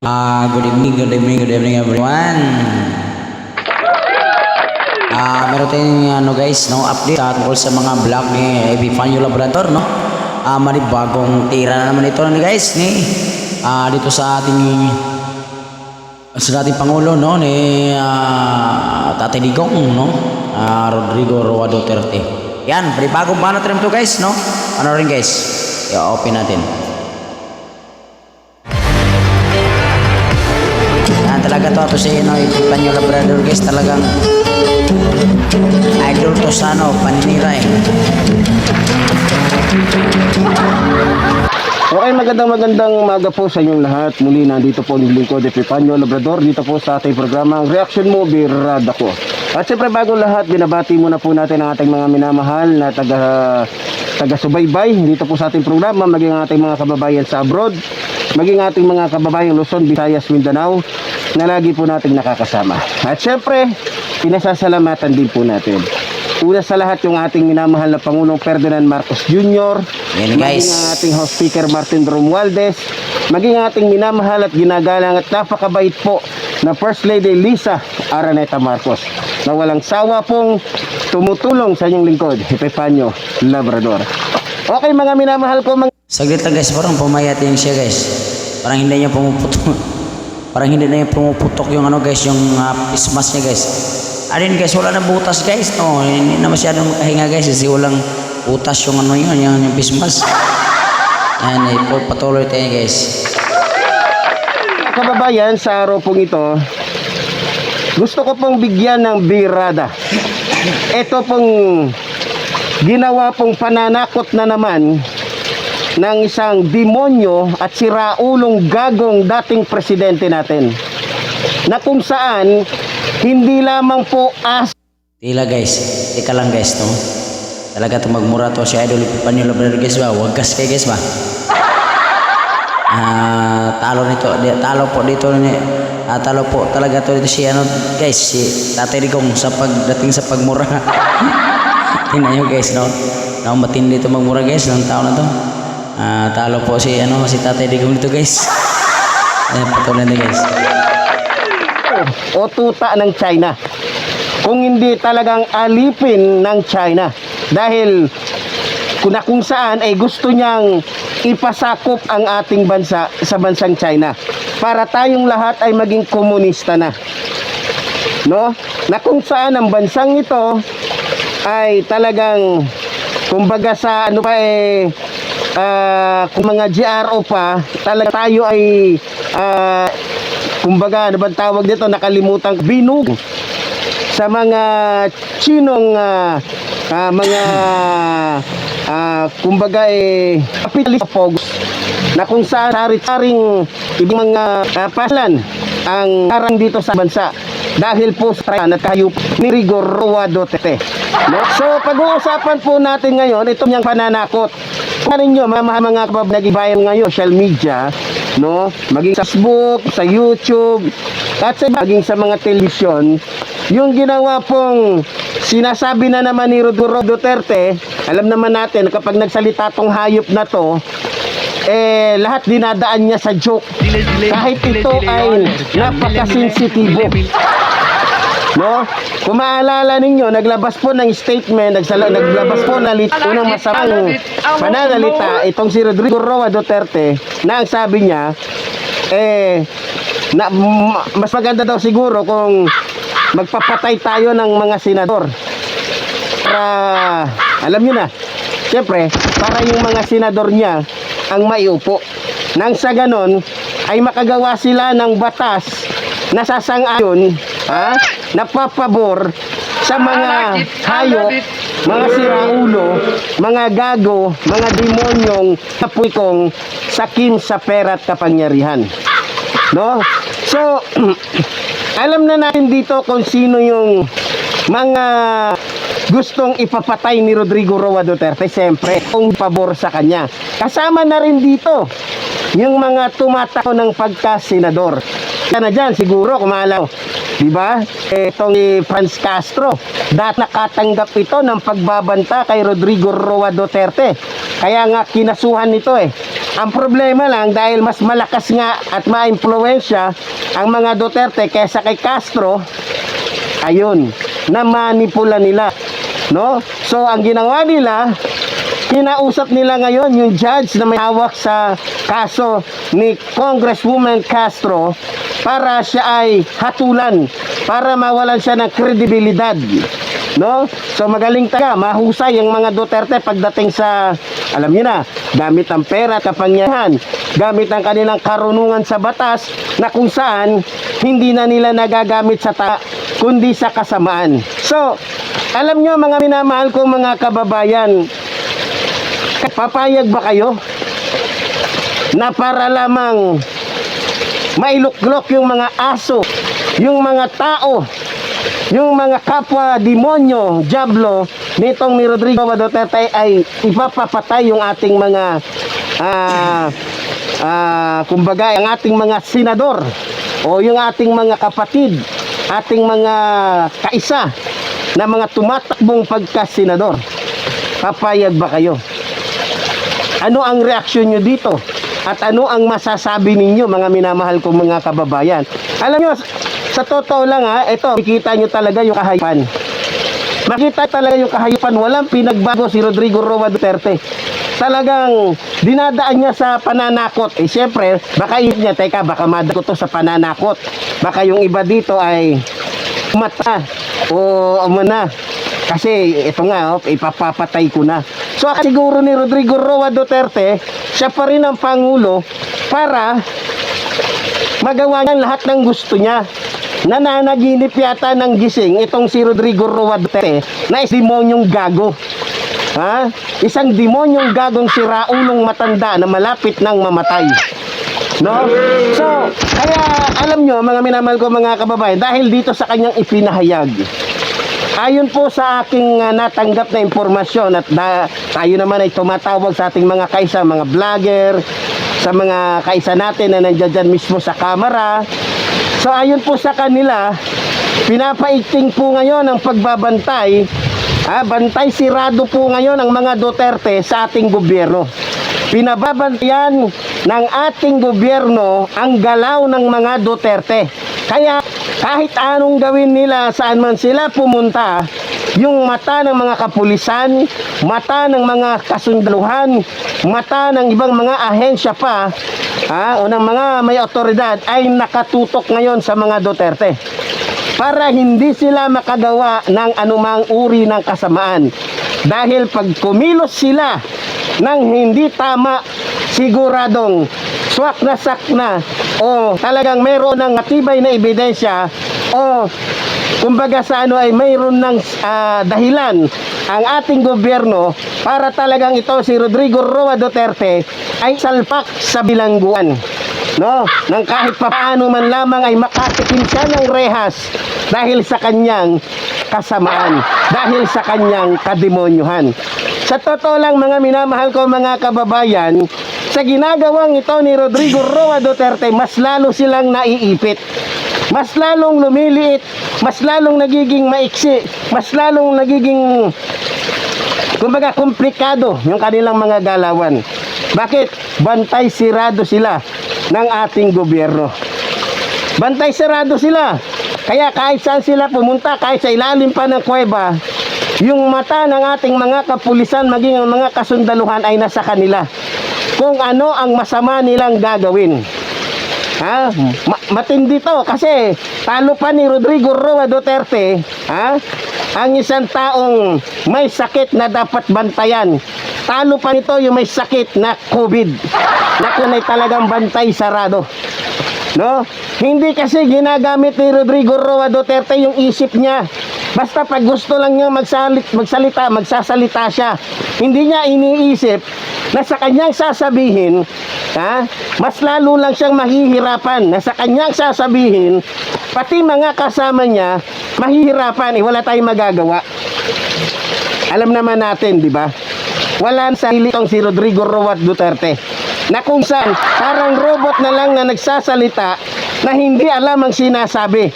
Ah, good evening, good evening, good evening everyone. Ah, meron tayong ano guys, no, update sa tungkol sa mga vlog ni Epifanio Labrador, no. Ah, mali bagong tira na naman ito ni guys ni ah dito sa ating sa ating pangulo no ni ah, Tatay Digong no. Ah, Rodrigo Roa Duterte. Yan, may bagong banat rin to guys, no. Ano rin guys? I-open natin. Talaga to, to si no, Epifanio Labrador guys, talagang idol to sa ano, paninira eh. Okay, magandang magandang umaga po sa inyong lahat. Muli nandito po ang lingkod Epifanio Labrador dito po sa ating programa ang Reaction Movie Rada ko. At siyempre bago lahat, binabati muna po natin ang ating mga minamahal na taga taga-subaybay dito po sa ating programa, maging ating mga kababayan sa abroad, maging ating mga kababayan Luzon, Visayas, Mindanao na lagi po nating nakakasama. At siyempre, pinasasalamatan din po natin. Una sa lahat yung ating minamahal na Pangulong Ferdinand Marcos Jr. Yan, guys. Maging ang ating House Speaker Martin Romualdez, maging ang ating minamahal at ginagalang at napakabait po na First Lady Lisa Araneta Marcos na walang sawa pong tumutulong sa inyong lingkod, Epifanio Labrador. Okay mga minamahal ko, mga Saglit lang guys, parang pumayating siya guys. Parang hindi niya pumuputok. Parang hindi na niya pumuputok yung ano guys, yung uh, ismas niya guys. Alin guys, wala na butas guys. No, hindi na masyadong makahinga guys kasi walang butas yung ano yun, yung, yung bismas. Yan, eh, patuloy tayo guys. kababayan sa araw pong ito, gusto ko pong bigyan ng birada. Ito pong ginawa pong pananakot na naman ng isang demonyo at siraulong gagong dating presidente natin. Na kung saan hindi lamang po as Tila guys, ika lang guys, no? Talaga ito magmura to si Idol Epifanio Labrador guys ba? Huwag gas kayo guys ba? Ah, talo nito, di- talo po dito ni ah, talo po talaga to dito si ano guys, si Tatay Digong sa pagdating sa pagmura. Tingnan nyo guys, no? Na matindi ito magmura guys, ng tao na to. Ah, talo po si ano si Tatay Digong dito guys. Ayan, patuloy na guys. o tuta ng China. Kung hindi talagang alipin ng China. Dahil kung kung saan ay gusto niyang ipasakop ang ating bansa sa bansang China para tayong lahat ay maging komunista na. No? Na kung saan ang bansang ito ay talagang kumbaga sa ano pa eh ah, kung mga GRO pa talaga tayo ay ah, kumbaga ano bang tawag dito nakalimutan binug sa mga chinong ah, ah, mga ah, kumbaga eh capitalist focus na kung saan sari-saring ibang mga ah, pasalan ang karang dito sa bansa dahil po sa at kayo ni Rigor Roa Duterte. No? So pag-uusapan po natin ngayon itong yung pananakot. Kung ninyo, mga mga mga kabab nagibayan ngayon, social media, no? Maging sa Facebook, sa YouTube, at sa maging sa mga television, yung ginawa pong sinasabi na naman ni Rodrigo Duterte, alam naman natin kapag nagsalita tong hayop na to, eh lahat dinadaan niya sa joke. Kahit ito ay napakasensitibo. No? Kung maalala ninyo, naglabas po ng statement, nagsala, naglabas po ng lit, unang masamang pananalita itong si Rodrigo Roa Duterte na ang sabi niya, eh, na, mas maganda daw siguro kung magpapatay tayo ng mga senador. Para, alam niyo na, siyempre, para yung mga senador niya ang maiupo. Nang sa ganon, ay makagawa sila ng batas na sasang-ayon, ha, napapabor sa mga hayop, mga siraulo, mga gago, mga demonyong kapwikong sakim sa pera at kapangyarihan. No? So, alam na natin dito kung sino yung mga gustong ipapatay ni Rodrigo Roa Duterte. Siyempre, kung pabor sa kanya. Kasama na rin dito yung mga tumatako ng pagka-senador. Kaya na dyan, siguro, kumalaw. Di ba? Itong si Franz Castro. Dahil nakatanggap ito ng pagbabanta kay Rodrigo Roa Duterte. Kaya nga kinasuhan nito eh. Ang problema lang dahil mas malakas nga at maimpluwensya ang mga Duterte kaysa kay Castro, ayun, na manipula nila. No? So ang ginawa nila, kinausap nila ngayon yung judge na may hawak sa kaso ni Congresswoman Castro para siya ay hatulan, para mawalan siya ng kredibilidad. No? So magaling taga, mahusay ang mga Duterte pagdating sa, alam niyo na, gamit ang pera at kapangyarihan, gamit ang kanilang karunungan sa batas na kung saan hindi na nila nagagamit sa ta kundi sa kasamaan. So, alam niyo mga minamahal kong mga kababayan, papayag ba kayo na para lamang mailuklok yung mga aso, yung mga tao, yung mga kapwa demonyo, diablo nitong ni Rodrigo Duterte ay ipapapatay yung ating mga ah ah, kumbaga ang ating mga senador o yung ating mga kapatid, ating mga kaisa na mga tumatakbong pagka-senador. Papayag ba kayo? Ano ang reaksyon nyo dito? At ano ang masasabi ninyo mga minamahal kong mga kababayan? Alam nyo, sa totoo lang ha, ito, makikita nyo talaga yung kahayupan. Makita talaga yung kahayupan, walang pinagbago si Rodrigo Roa Duterte. Talagang dinadaan niya sa pananakot. Eh syempre, baka isip niya, teka, baka madagot to sa pananakot. Baka yung iba dito ay mata o umana. Kasi ito nga, oh, ipapapatay ko na. So siguro ni Rodrigo Roa Duterte, siya pa rin ang Pangulo para magawa niya lahat ng gusto niya. Nananaginip yata ng gising itong si Rodrigo Roa Duterte na is demonyong gago. Ha? Isang demonyong gagong siraulong matanda na malapit ng mamatay. No? So, kaya alam nyo mga minamahal ko mga kababayan, dahil dito sa kanyang ipinahayag, ayon po sa aking ah, natanggap na impormasyon at da, tayo naman ay tumatawag sa ating mga kaisa, mga vlogger, sa mga kaisa natin na nandiyan dyan mismo sa kamera. So ayon po sa kanila, pinapaikting po ngayon ang pagbabantay Ah, bantay sirado po ngayon ang mga Duterte sa ating gobyerno. Pinababantayan ng ating gobyerno ang galaw ng mga Duterte. Kaya kahit anong gawin nila saan man sila pumunta, yung mata ng mga kapulisan, mata ng mga kasundaluhan, mata ng ibang mga ahensya pa, ah, o ng mga may otoridad ay nakatutok ngayon sa mga Duterte para hindi sila makagawa ng anumang uri ng kasamaan. Dahil pag kumilos sila ng hindi tama, siguradong swak na sak na o talagang mayroon ng matibay na ebidensya. O kumbaga sa ano ay mayroon ng ah, dahilan ang ating gobyerno para talagang ito si Rodrigo Roa Duterte ay salpak sa bilangguan no? Nang kahit papaano man lamang ay makatikim siya ng rehas dahil sa kanyang kasamaan dahil sa kanyang kademonyuhan sa totoo lang mga minamahal ko mga kababayan sa ginagawang ito ni Rodrigo Roa Duterte mas lalo silang naiipit mas lalong lumiliit mas lalong nagiging maiksi mas lalong nagiging kumbaga komplikado yung kanilang mga galawan bakit? Bantay sirado sila ng ating gobyerno. Bantay sirado sila. Kaya kahit saan sila pumunta, kahit sa ilalim pa ng kuweba, yung mata ng ating mga kapulisan, maging ang mga kasundaluhan ay nasa kanila. Kung ano ang masama nilang gagawin. Ha? Ma- matindi to kasi talo pa ni Rodrigo Roa Duterte, ha? Ang isang taong may sakit na dapat bantayan. Talo pa nito yung may sakit na COVID. Na kunay talagang bantay sarado. No? Hindi kasi ginagamit ni Rodrigo Roa Duterte yung isip niya. Basta pag gusto lang niya magsalit, magsalita, magsasalita siya. Hindi niya iniisip na sa kanyang sasabihin, ha, mas lalo lang siyang mahihirapan. Na sa kanyang sasabihin, pati mga kasama niya, mahihirapan. Eh, wala tayong magagawa. Alam naman natin, di ba? Wala sa itong si Rodrigo Roa Duterte na kung saan parang robot na lang na nagsasalita na hindi alam ang sinasabi.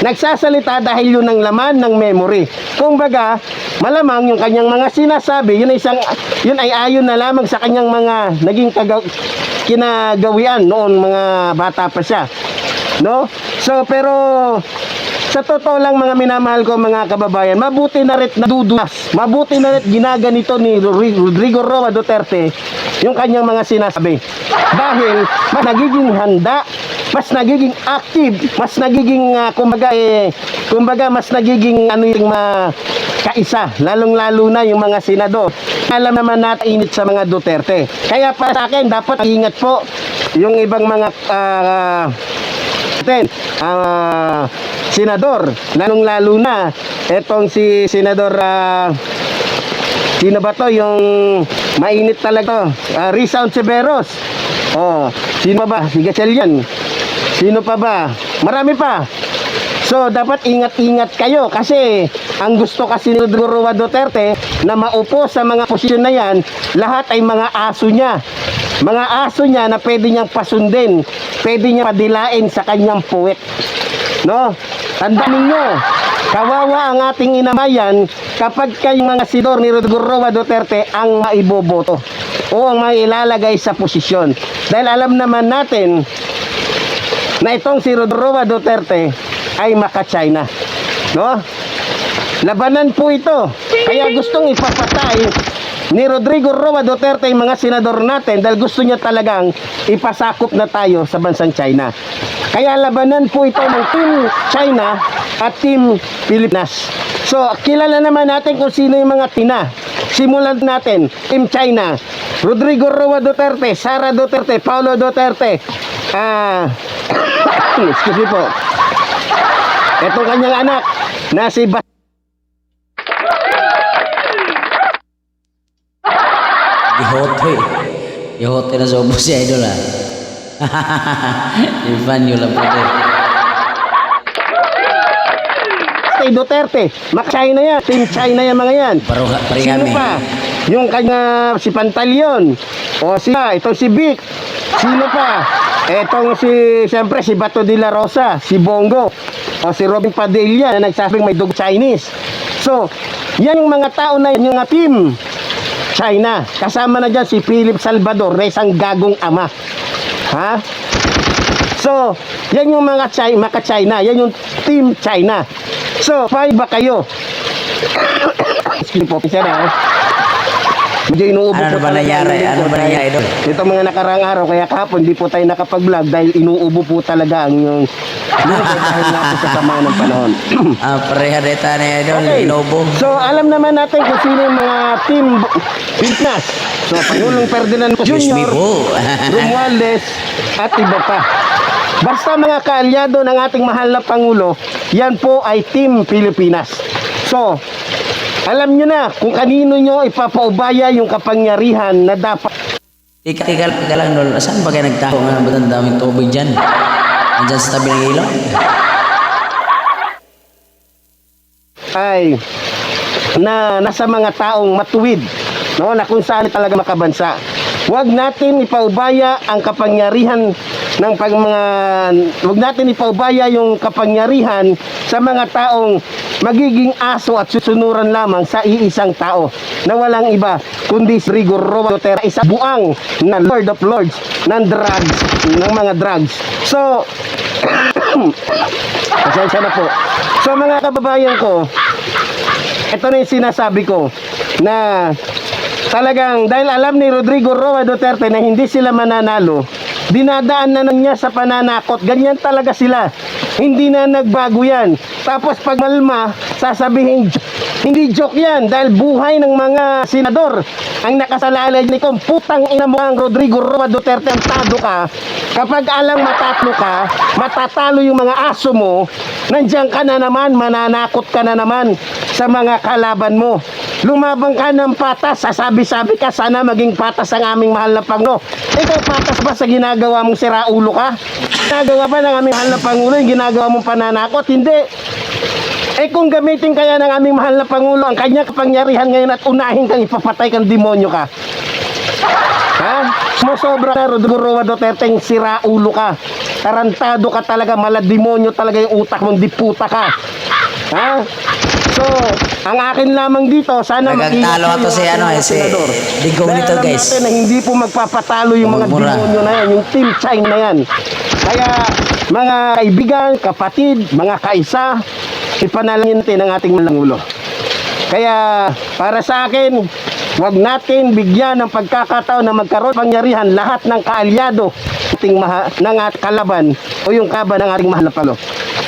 Nagsasalita dahil yun ang laman ng memory. Kung baga, malamang yung kanyang mga sinasabi, yun ay isang yun ay ayon na lamang sa kanyang mga naging kagaw, kinagawian noon mga bata pa siya. No? So pero sa totoo lang mga minamahal ko mga kababayan, mabuti na rin nadudulas. Mabuti na rin ginaganito ni Rodri- Rodrigo Roa Duterte yung kanyang mga sinasabi. Dahil nagiging handa, mas nagiging active, mas nagiging ah, kumbaga eh, kumbaga mas nagiging ano yung mga kaisa, lalong-lalo na yung mga senador. Alam naman natin init sa mga Duterte. Kaya para sa akin, dapat ingat po yung ibang mga ah, natin ang ah, senador. Lalong lalo na etong si senador ah, sino ba to? Yung mainit talaga uh, Risa Ontiveros oh sino ba? Si Gatchalian sino pa ba marami pa So, dapat ingat-ingat kayo kasi ang gusto kasi ni Rodrigo Duterte na maupo sa mga posisyon na yan, lahat ay mga aso niya. Mga aso niya na pwede niyang pasundin, pwede niya padilain sa kanyang puwet. No? Tandaan ninyo, kawawa ang ating inamayan kapag kayong mga sidor ni Rodrigo Duterte ang maiboboto o ang mailalagay sa posisyon. Dahil alam naman natin na itong si Rodrigo Duterte ay maka-China. No? Labanan po ito. Kaya gustong ipapatay ni Rodrigo Roa Duterte yung mga senador natin dahil gusto niya talagang ipasakop na tayo sa bansang China. Kaya labanan po ito ng Team China at Team Pilipinas. So, kilala naman natin kung sino yung mga tina. Simulan natin, Team China, Rodrigo Roa Duterte, Sara Duterte, Paulo Duterte, ah, excuse me po, Itong kanyang anak na si Bas Gihote. Gihote na sa ubo si Idol ah. Ivan lang po din. kay Duterte. Mak-China yan. Team China yan mga yan. Paro, Sino pa? Yung kanya si Pantaleon. O siya, ito si Vic. Sino pa? Etong si, siyempre si Bato de la Rosa, si Bongo. O si Robin Padilla na nagsasabing may dug Chinese. So, yan yung mga tao na yan, yung team China. Kasama na dyan si Philip Salvador na isang gagong ama. Ha? So, yan yung mga China, maka China, yan yung team China. So, five ba kayo? Excuse po, pisa na. Medyo inuubo Ano ba talaga nangyari? Ano ba nangyari, Idol? Ito mga nakarang araw, kaya kahapon di po tayo nakapag-vlog dahil inuubo po talaga ang yung dahil nga po sa sama ng panahon. Ah, pareha deta ni Idol. Okay. Inobo. So, alam naman natin kung sino yung mga team Pilipinas. So, Pangulong Ferdinand Jr.. Romualdez, at iba pa. Basta mga kaalyado ng ating mahal na Pangulo, yan po ay Team Pilipinas. So, alam nyo na kung kanino nyo ipapaubaya yung kapangyarihan na dapat Tika, tika, tika lang, Dol. Saan ba kayo nagtaho nga? Ba't ang daming tubig dyan? Andyan sa tabi ng ilong? ay na nasa mga taong matuwid no na kung saan talaga makabansa Huwag natin ipaubaya ang kapangyarihan ng pag mga huwag natin ipaubaya yung kapangyarihan sa mga taong magiging aso at susunuran lamang sa iisang tao na walang iba kundi si Rigor Roa Duterte isang buang na Lord of Lords ng drugs ng mga drugs so pasensya na po so mga kababayan ko ito na yung sinasabi ko na talagang dahil alam ni Rodrigo Roa Duterte na hindi sila mananalo, dinadaan na lang niya sa pananakot. Ganyan talaga sila. Hindi na nagbago yan. Tapos pag malma, sasabihin, "Jo- hindi joke yan dahil buhay ng mga senador. Ang nakasalalay ni kung putang ina mo ang Rodrigo Roa Duterte ang tado ka. Kapag alang matatlo ka matatalo yung mga aso mo nandiyan ka na naman mananakot ka na naman sa mga kalaban mo. Lumabang ka ng patas sasabi-sabi ka sana maging patas ang aming mahal na Pangulo ikaw patas ba sa ginagawa mong siraulo ka ginagawa ba ng aming mahal na Pangulo yung ginagawa mong pananakot hindi eh kung gamitin kaya ng aming mahal na Pangulo ang kanyang kapangyarihan ngayon at unahin kang ipapatay kang demonyo ka. Ha? Sumosobra na Rodrigo Duterte yung sira ulo ka. Tarantado ka talaga, malademonyo talaga yung utak mong diputa ka. Ha? So, ang akin lamang dito, sana Nagagtalo makinig to si ano, eh, si. Digong nito, guys. natin na hindi po magpapatalo yung mga Mura. demonyo na yan, yung Team China na yan. Kaya, mga kaibigan, kapatid, mga kaisa, ipanalangin natin ang ating Pangulo. Kaya para sa akin, wag natin bigyan ng pagkakataon na magkaroon pangyarihan lahat ng kaalyado ating maha, ng at kalaban o yung kaban ng ating mahal na palo.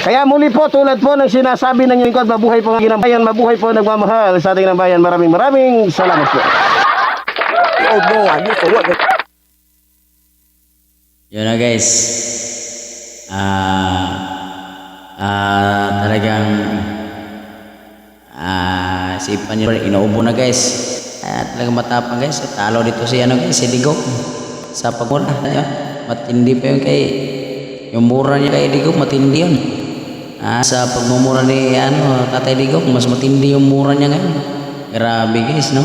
Kaya muli po, tulad po ng sinasabi ng lingkod, mabuhay po ang bayan, mabuhay po ang nagmamahal sa ating bayan. Maraming maraming salamat po. Yun na guys. Ah, ah, talagang ah, si Panyo inuubo na guys. Ah, talagang matapang guys. Talo dito si ano guys, si Digo. Sa pagmura. Matindi pa yun kay yung mura niya kay Digo, matindi yun. Ah, sa pagmumura ni ano, Tatay Digo, mas matindi yung mura niya ngayon. Grabe guys, no?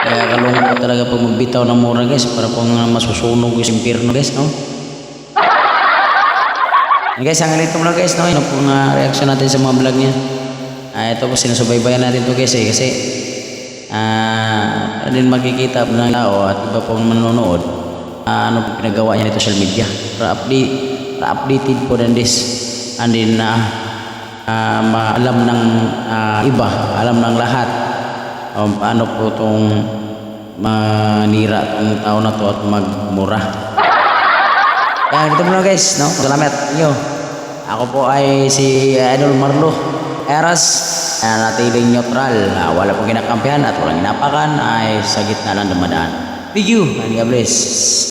Kaya kalungkot talaga pag magbitaw ng mura guys para pong uh, masusunog yung impyerno guys no. Yan, guys, ang ganito muna guys no. Ano pong uh, reaction natin sa mga vlog niya. Ah, ito po sinusubaybayan natin to guys eh kasi ah din makikita ng tao at iba pong manonood ah, ano pinagawa niya sa social media para update updated po din this and then na ah, maalam ng ah, iba alam ng lahat um, paano po itong manira itong tao na to at magmura. Kaya dito muna guys, no? Salamat. Yo. Ako po ay si Idol Marlo Eras, uh, natiling neutral. Ah, wala pong kinakampihan at walang inapakan ay sa gitna lang dumadaan. Thank you and God bless.